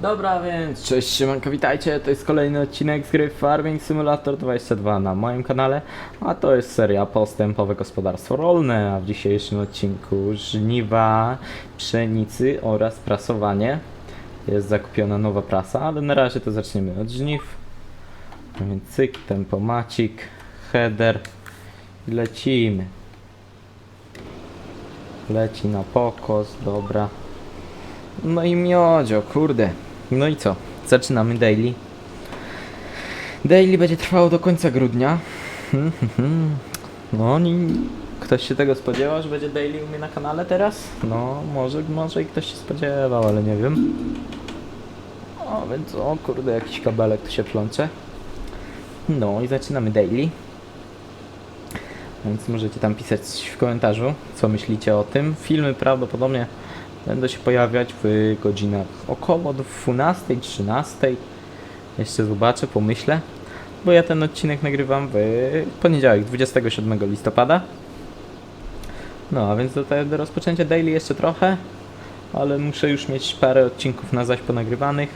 Dobra, więc cześć, siemanko, witajcie, to jest kolejny odcinek z gry Farming Simulator 22 na moim kanale, a to jest seria Postępowe Gospodarstwo Rolne, a w dzisiejszym odcinku żniwa pszenicy oraz prasowanie. Jest zakupiona nowa prasa, ale na razie to zaczniemy od żniw. No więc cyk, tempomacik, header i lecimy. Leci na pokos, dobra. No i miodzio, kurde. No i co? Zaczynamy daily. Daily będzie trwało do końca grudnia. No i ktoś się tego spodziewał, że będzie daily u mnie na kanale teraz? No, może, może i ktoś się spodziewał, ale nie wiem. O, więc o kurde, jakiś kabelek tu się plącze. No i zaczynamy daily. Więc możecie tam pisać w komentarzu, co myślicie o tym. Filmy prawdopodobnie będą się pojawiać w godzinach około 12, 13. Jeszcze zobaczę, pomyślę. Bo ja ten odcinek nagrywam w poniedziałek, 27 listopada. No, a więc do, do rozpoczęcia daily jeszcze trochę, ale muszę już mieć parę odcinków na zaś ponagrywanych.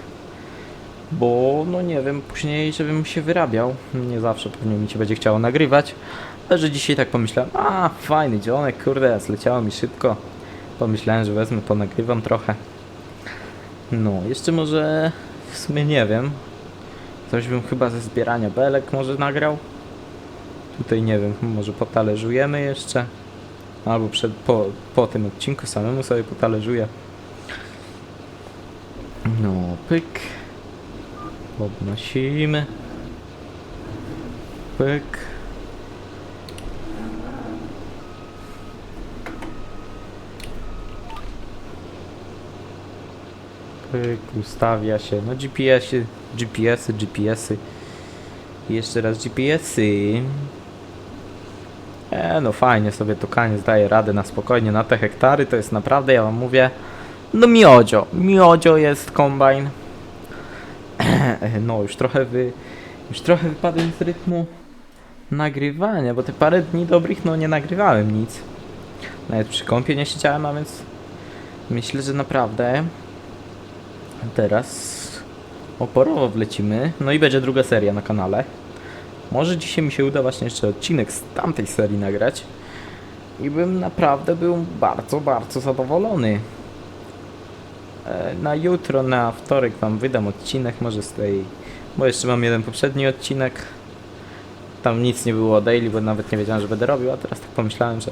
Bo, no nie wiem, później, żebym się wyrabiał. Nie zawsze pewnie mi się będzie chciało nagrywać. Ale że dzisiaj tak pomyślałem, a fajny dzionek, kurde, zleciało mi szybko. Pomyślałem, że wezmę, ponagrywam trochę. No, jeszcze może w sumie nie wiem. Coś bym chyba ze zbierania belek może nagrał. Tutaj nie wiem, może potalerzujemy jeszcze. Albo przed, po, po tym odcinku samemu sobie potalerzuję. No, pyk. Podnosimy. Pyk. Ustawia się. No GPS-y, GPS-y, GPS-y. Jeszcze raz GPS-y. E, no fajnie sobie to kaniec daje radę na spokojnie na te hektary. To jest naprawdę, ja wam mówię, no miodzio. Miodzio jest kombajn. No już trochę wy... Już trochę wypadłem z rytmu nagrywania, bo te parę dni dobrych no nie nagrywałem nic. Nawet przy kąpie nie siedziałem, a więc myślę, że naprawdę teraz oporowo wlecimy. No i będzie druga seria na kanale. Może dzisiaj mi się uda właśnie jeszcze odcinek z tamtej serii nagrać. I bym naprawdę był bardzo, bardzo zadowolony. E, Na jutro, na wtorek wam wydam odcinek, może z tej... Bo jeszcze mam jeden poprzedni odcinek. Tam nic nie było o daily, bo nawet nie wiedziałem, że będę robił, a teraz tak pomyślałem, że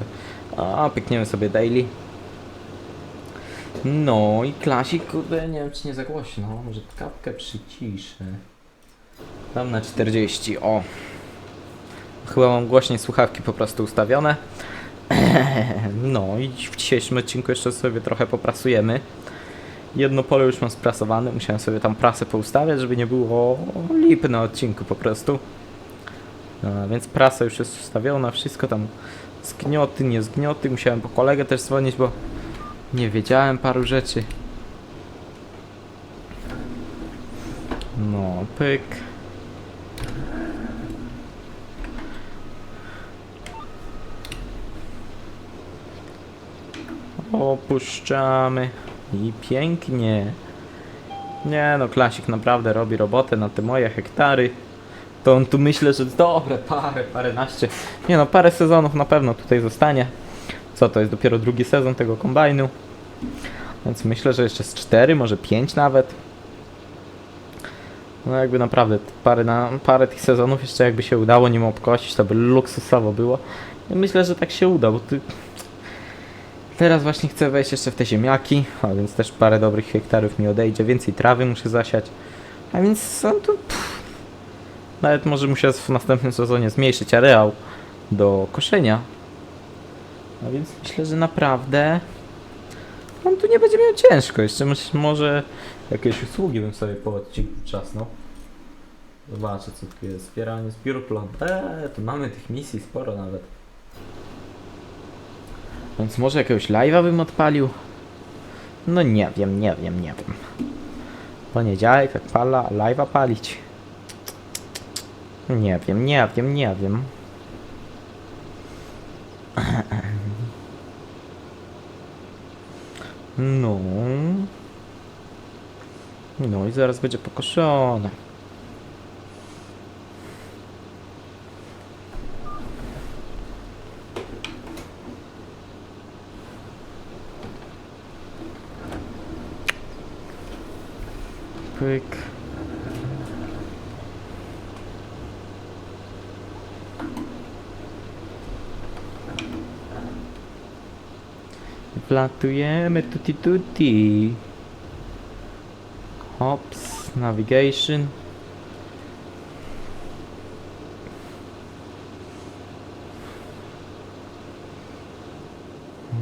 a, pykniemy sobie daily. No i klasik, kurde, nie wiem czy nie za głośno, może kapkę przyciszę. Dam na 40, o. Chyba mam głośniej słuchawki po prostu ustawione. No i w dzisiejszym odcinku jeszcze sobie trochę poprasujemy. Jedno pole już mam sprasowane, musiałem sobie tam prasę poustawiać, żeby nie było lipy na odcinku po prostu. No, więc prasa już jest ustawiona, wszystko tam zgnioty, nie zgnioty. Musiałem po kolegę też dzwonić, bo nie wiedziałem paru rzeczy. No, pyk. Opuszczamy. I pięknie. Nie no, klasik naprawdę robi robotę na te moje hektary. To on tu myślę, że dobre parę, paręnaście. Nie no, parę sezonów na pewno tutaj zostanie. Co to jest dopiero drugi sezon tego kombajnu. Więc myślę, że jeszcze z 4, może 5 nawet. No jakby naprawdę parę, na, parę tych sezonów jeszcze jakby się udało nim obkosić, to by luksusowo było. I myślę, że tak się uda, bo ty... Teraz właśnie chcę wejść jeszcze w te ziemniaki, a więc też parę dobrych hektarów mi odejdzie, więcej trawy muszę zasiać. A więc on tu... Pff, nawet może muszę w następnym sezonie zmniejszyć areał do koszenia. A więc myślę, że naprawdę on tu nie będzie miał ciężko. Jeszcze może jakieś usługi bym sobie po odcinku czasnął. Zobaczę co tu jest. Zbieranie zbiór Eee, tu mamy tych misji sporo nawet. Więc może jakiegoś live'a bym odpalił? No nie wiem, nie wiem, nie wiem. Poniedziałek, jak pala, live'a palić. Nie wiem, nie wiem, nie wiem. No. No i zaraz będzie pokoszone. Pyk. Wlatujemy tutti tutti. Hops, navigation.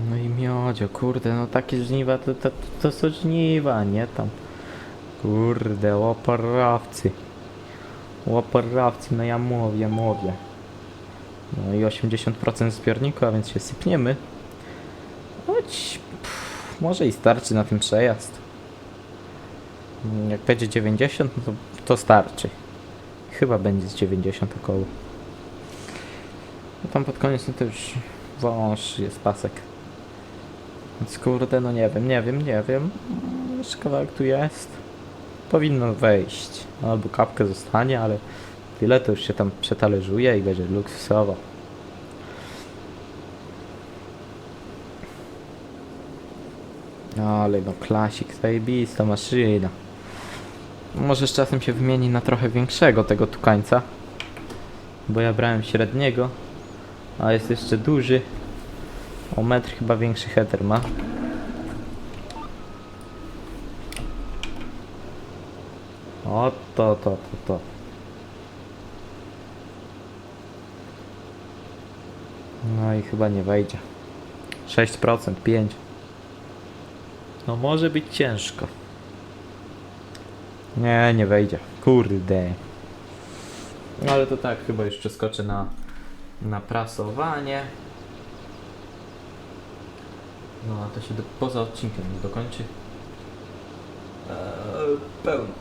No i miodzio, kurde, no takie żniwa to, to, to są żniwa, nie tam. Kurde, łoparawcy. Łoparawcy, no ja mówię, mówię. No i 80% zbiorniku, a więc się sypniemy. Pff, może i starczy na tym przejazd. Jak będzie 90, no to, to starczy. Chyba będzie z 90 około. No tam pod koniec no to już wąż jest pasek. Więc kurde, no nie wiem, nie wiem, nie wiem. Jeszcze kawałek tu jest. Powinno wejść. No, albo kapkę zostanie, ale tyle to już się tam przetalerzuje i będzie luksusowo. Ale no klasik, zajebista maszyna. Może z czasem się wymieni na trochę większego tego tukańca. Bo ja brałem średniego. A jest jeszcze duży. O metr chyba większy header ma. O to, to, to, to. No i chyba nie wejdzie. 6%, 5%. No może być ciężko. Nie, nie wejdzie. Kurde. No ale to tak, chyba już przeskoczę na, na prasowanie. No a to się do, poza odcinkiem nie dokończy. Eee, pełno.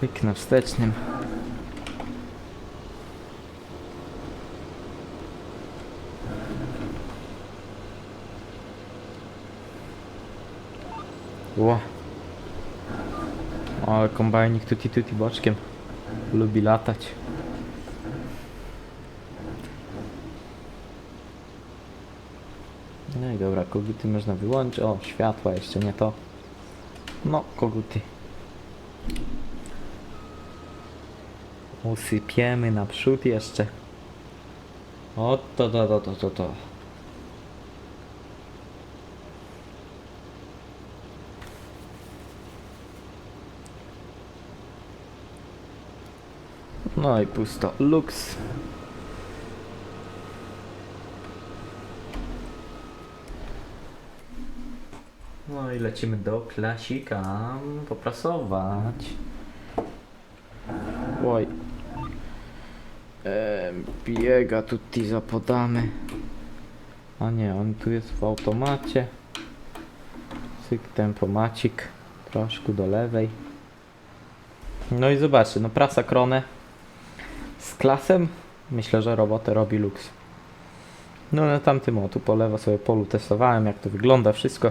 Pyk na wstecznym. Ło. Ale kombajnik tuti tuti boczkiem. Lubi latać. No i dobra, koguty można wyłączyć. O, światła jeszcze nie to. No, koguty. Usypiemy naprzód jeszcze. O, to, to, to, to, to, to. No i pusto. Lux. No i lecimy do klasika poprasować. Oj. Biega tutti zapodamy. A nie, on tu jest w automacie. Cyk tempomacik. Troszkę do lewej. No i zobaczcie, no prasa kronę z klasem. Myślę, że robotę robi Lux. No na tamtym o, tu po lewo sobie polu testowałem, jak to wygląda wszystko.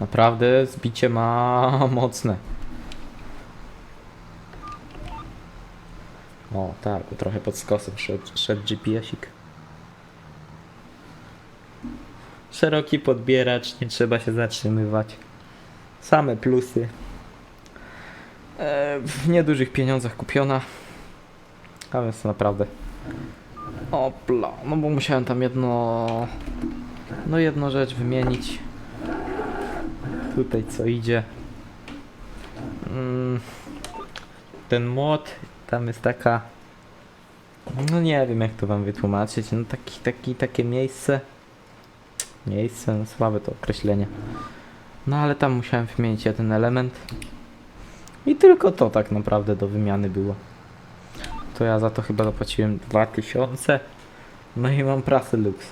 Naprawdę zbicie ma mocne. O, tak, trochę pod skosem szedł, szedł GPS-ik. Szeroki podbieracz, nie trzeba się zatrzymywać. Same plusy. E, w niedużych pieniądzach kupiona. A więc naprawdę. Opla, no bo musiałem tam jedno. No jedną rzecz wymienić. Tutaj co idzie. Mm, ten młot, tam jest taka. No nie wiem jak to wam wytłumaczyć. No taki, taki, takie miejsce. Miejsce, no słabe to określenie. No ale tam musiałem wymienić jeden element. I tylko to tak naprawdę do wymiany było. To ja za to chyba zapłaciłem 2000. No i mam prasę Lux.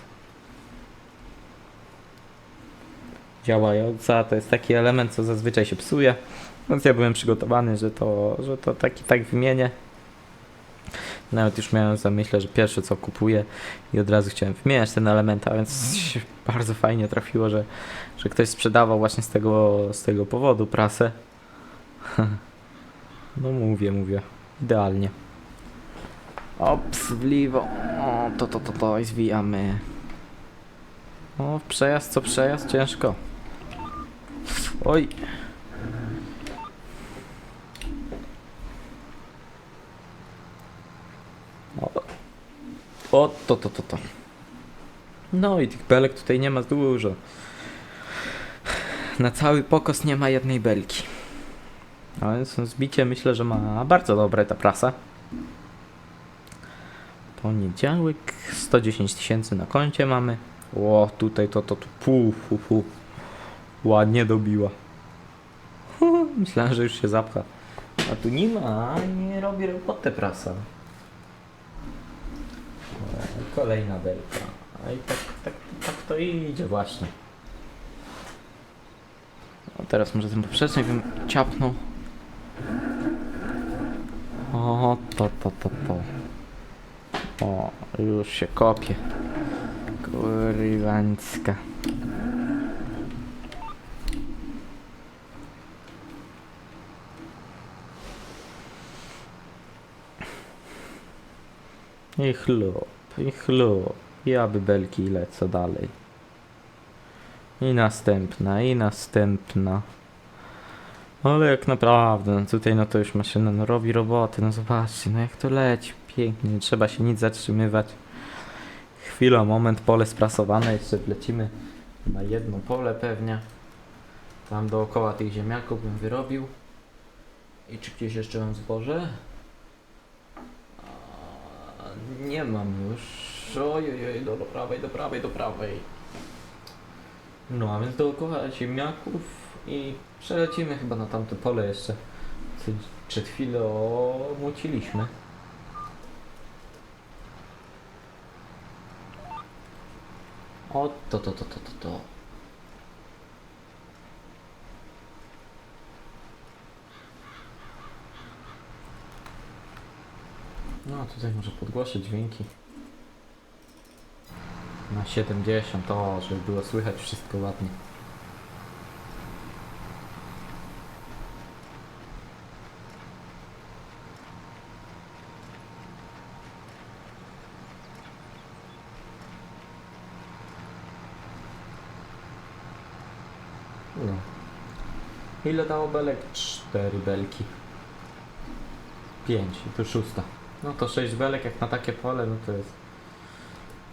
Działająca, to jest taki element, co zazwyczaj się psuje. Więc ja byłem przygotowany, że to, że to taki tak wymienię. Nawet już miałem w zamyśle, że pierwsze co kupuję i od razu chciałem wymieniać ten element, a więc bardzo fajnie trafiło, że, że ktoś sprzedawał właśnie z tego, z tego powodu prasę. No mówię, mówię. Idealnie. Ops, w lewo. O, to, to, to, to i zwijamy. O, przejazd, co przejazd, ciężko. Oj. O, to, to, to, to. No i tych belek tutaj nie ma dużo. Na cały pokos nie ma jednej belki. A więc zbicie myślę, że ma bardzo dobre ta prasa. Poniedziałek 110 tysięcy na koncie mamy. O, tutaj to, to, to, pu, fu, fu. Ładnie dobiła. Myślałem, że już się zapcha. A tu nie ma, nie robi roboty prasa. Kolejna belka. A i tak, tak, tak to idzie właśnie. A teraz może ten poprzecznik bym ciapnął. O, to, to, to, to. O, już się kopie. Kurwańska. I chlub, i chlub. I aby belki lecę dalej. I następna, i następna. Ale jak naprawdę, no tutaj no to już maszyna no robi roboty, no zobaczcie, no jak to leci, pięknie, nie trzeba się nic zatrzymywać. Chwila, moment, pole sprasowane, jeszcze wlecimy na jedno pole pewnie. Tam dookoła tych ziemniaków bym wyrobił. I czy gdzieś jeszcze mam zboże? Nie mam już. Ojej, do, do prawej, do prawej, do prawej. No a więc dookoła ziemniaków i przelecimy chyba na tamte pole jeszcze. Przed chwilą muciliśmy. O, to, to, to, to, to. No, tutaj może podgłoszę dźwięki. Na 70, to, żeby było słychać wszystko ładnie. No. Ile dało belek? Cztery belki. Pięć i tu szósta. No to sześć belek jak na takie pole, no to jest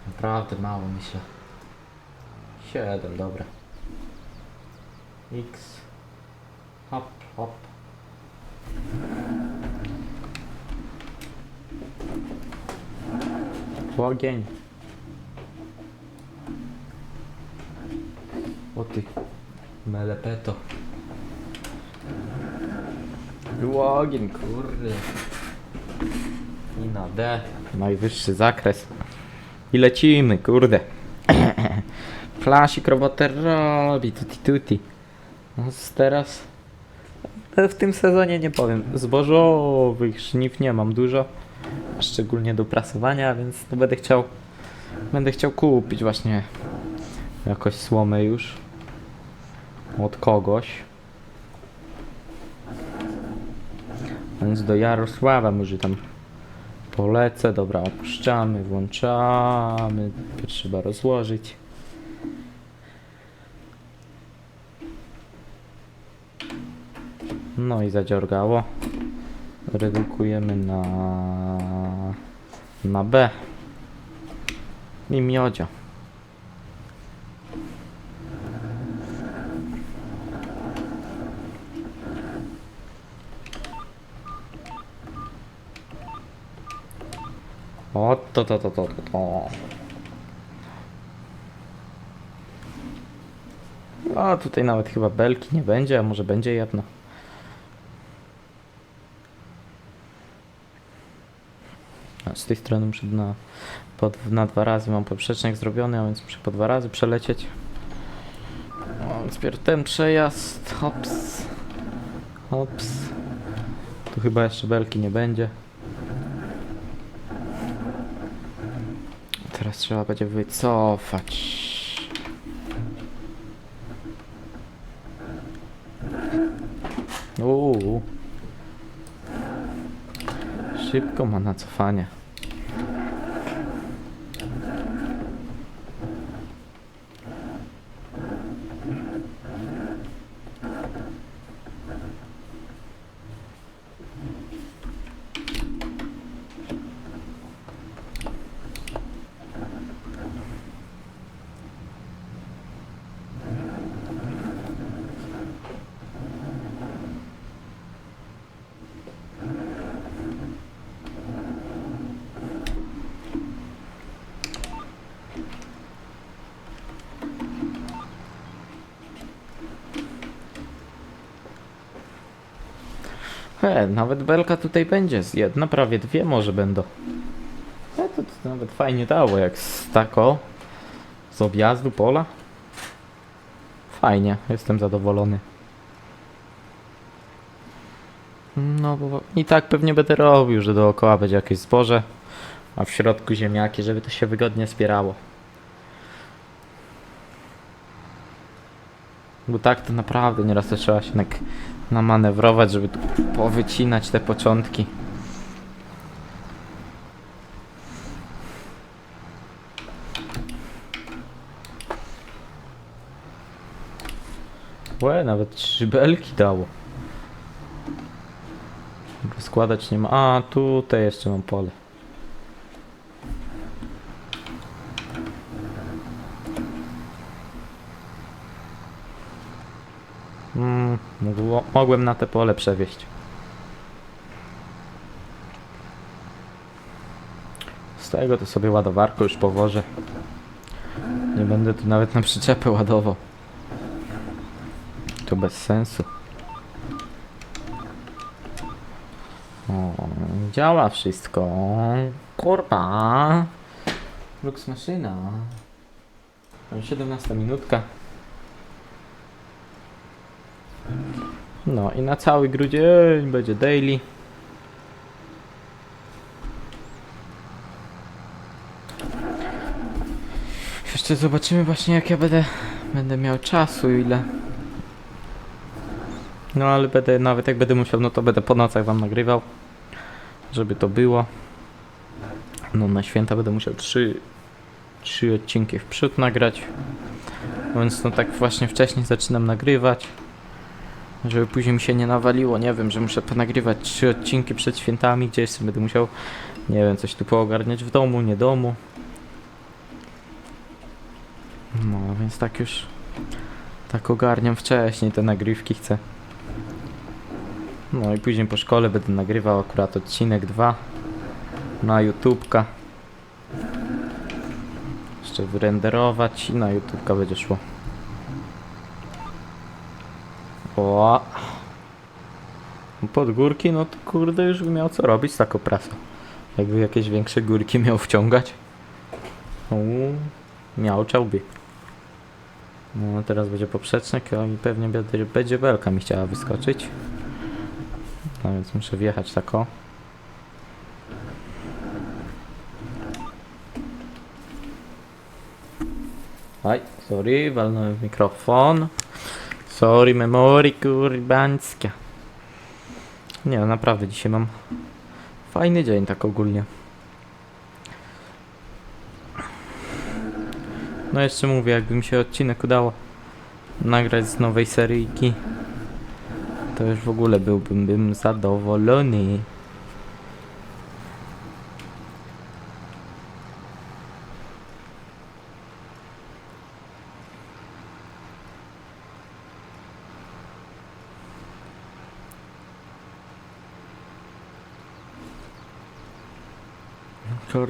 naprawdę mało myślę. Siedem, dobra. X. Hop, hop. Ogień. O ty melepeto. Był ogień, kurde. I na D. Najwyższy zakres. I lecimy, kurde. Flasik robotę robi, tutti tutti. No teraz w tym sezonie nie powiem. Zbożowych żniw nie mam dużo. Szczególnie do prasowania, więc no będę chciał będę chciał kupić właśnie jakoś słomę już od kogoś. Więc do Jarosława może tam polecę. Dobra, opuszczamy, włączamy. Trzeba rozłożyć. No i zadziorgało. Redukujemy na na B. I miodzio. O, to, to, to, to, to, to. A tutaj nawet chyba belki nie będzie, a może będzie jedno. Z tej strony muszę na, pod, na dwa razy mam poprzecznik zrobiony, a więc muszę po dwa razy przelecieć. O, więc pierw ten przejazd, hops, hops. Tu chyba jeszcze belki nie będzie. Teraz trzeba będzie wycofać. Uuu. Szybko ma na cofanie. Nawet belka tutaj będzie. Jedna, prawie dwie może będą. E, to, to nawet fajnie dało, jak z tako z objazdu pola. Fajnie, jestem zadowolony. No bo i tak pewnie będę robił, że dookoła będzie jakieś zboże, a w środku ziemniaki, żeby to się wygodnie spierało. Bo tak to naprawdę nieraz to trzeba się tak namanewrować, żeby powycinać te początki. Łe, nawet trzy belki dało. Rozkładać nie ma. A, tutaj jeszcze mam pole. Mogłem na te pole przewieźć. Z tego to sobie ładowarkę już powożę. Nie będę tu nawet na przyczepę ładował. To bez sensu. O, działa wszystko. Kurwa. Lux maszyna. 17 minutka. No i na cały grudzień będzie daily. Jeszcze zobaczymy właśnie jak ja będę, będę miał czasu ile. No ale będę, nawet jak będę musiał, no to będę po nocach wam nagrywał. Żeby to było. No na święta będę musiał trzy, trzy odcinki w przód nagrać. Więc no tak właśnie wcześniej zaczynam nagrywać. Żeby później mi się nie nawaliło, nie wiem, że muszę ponagrywać trzy odcinki przed świętami, gdzieś sobie będę musiał, nie wiem, coś tu poogarniać w domu, nie domu. No, więc tak już, tak ogarniam wcześniej te nagrywki chcę. No i później po szkole będę nagrywał akurat odcinek 2 na YouTubka. Jeszcze wyrenderować i na YouTubka będzie szło. O. Pod górki, no to kurde już by miał co robić z taką prasą. Jakby jakieś większe górki miał wciągać. Uuu, miałczałby. No teraz będzie poprzecznek a i pewnie będzie, belka mi chciała wyskoczyć. No więc muszę wjechać tak o. Aj, sorry, walnąłem w mikrofon. Sorry, memory kurbańska. Nie, no naprawdę dzisiaj mam fajny dzień tak ogólnie. No jeszcze mówię, jakby mi się odcinek udało nagrać z nowej seryjki, to już w ogóle byłbym bym zadowolony.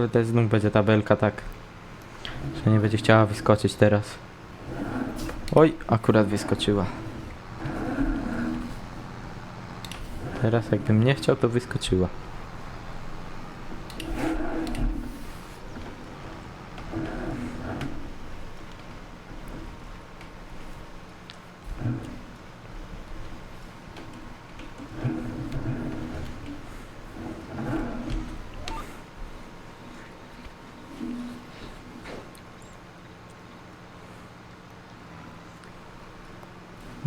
Kurde, znów będzie tabelka tak, że nie będzie chciała wyskoczyć teraz. Oj, akurat wyskoczyła. Teraz jakbym nie chciał, to wyskoczyła.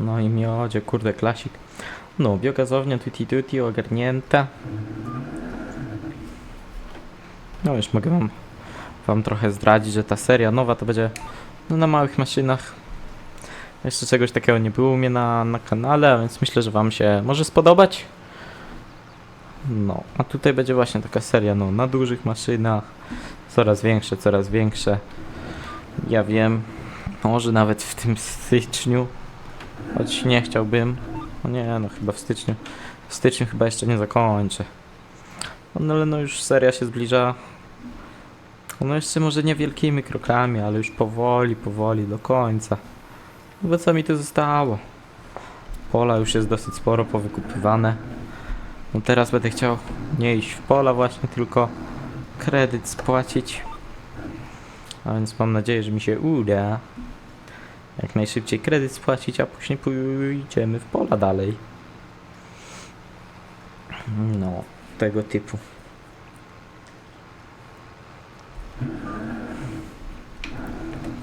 No i miodzie, kurde, klasik. No, biogazownia Tutti Tutti ogarnięta. No już mogę wam, wam trochę zdradzić, że ta seria nowa to będzie no, na małych maszynach. Jeszcze czegoś takiego nie było u mnie na, na kanale, więc myślę, że wam się może spodobać. No, a tutaj będzie właśnie taka seria, no, na dużych maszynach. Coraz większe, coraz większe. Ja wiem, może nawet w tym styczniu, choć nie chciałbym. No nie, no chyba w styczniu. W styczniu chyba jeszcze nie zakończę. No ale no już seria się zbliża. No jeszcze może niewielkimi krokami, ale już powoli, powoli do końca. No bo co mi tu zostało? Pola już jest dosyć sporo powykupywane. No teraz będę chciał nie iść w pola właśnie, tylko kredyt spłacić. A więc mam nadzieję, że mi się uda jak najszybciej kredyt spłacić, a później pójdziemy w pola dalej. No, tego typu.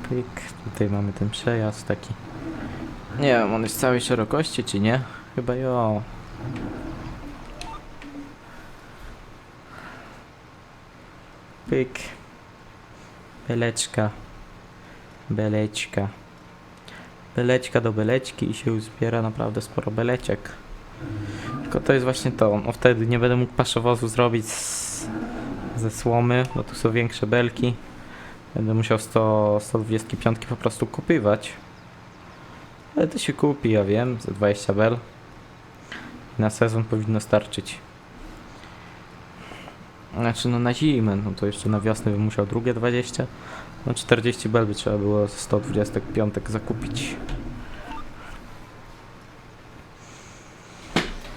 Pyk, tutaj mamy ten przejazd taki. Nie wiem, on jest całej szerokości, czy nie? Chyba jo. Pyk. Beleczka. Beleczka. Beleczka do beleczki i się uzbiera naprawdę sporo beleczek. Tylko to jest właśnie to. No wtedy nie będę mógł paszowozu zrobić z, ze słomy, bo tu są większe belki. Będę musiał 100, 125 po prostu kupywać. Ale to się kupi, ja wiem, za 20 bel. Na sezon powinno starczyć. Znaczy no na zimę, no to jeszcze na wiosnę bym musiał drugie 20. No 40 bel by trzeba było 125 zakupić.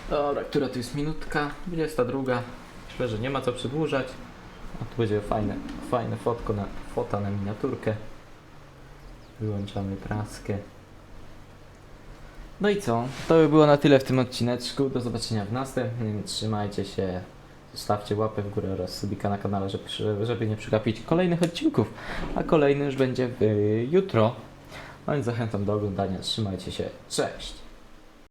Dobra, która tu jest minutka? 22. Myślę, że nie ma co przedłużać. A tu będzie fajne, fajne fotko na, fota na miniaturkę. Wyłączamy praskę. No i co? To by było na tyle w tym odcineczku. Do zobaczenia w następnym. Trzymajcie się. Zostawcie łapę w górę oraz subika na kanale, żeby, żeby nie przegapić kolejnych odcinków. A kolejny już będzie jutro. No więc zachęcam do oglądania. Trzymajcie się. Cześć!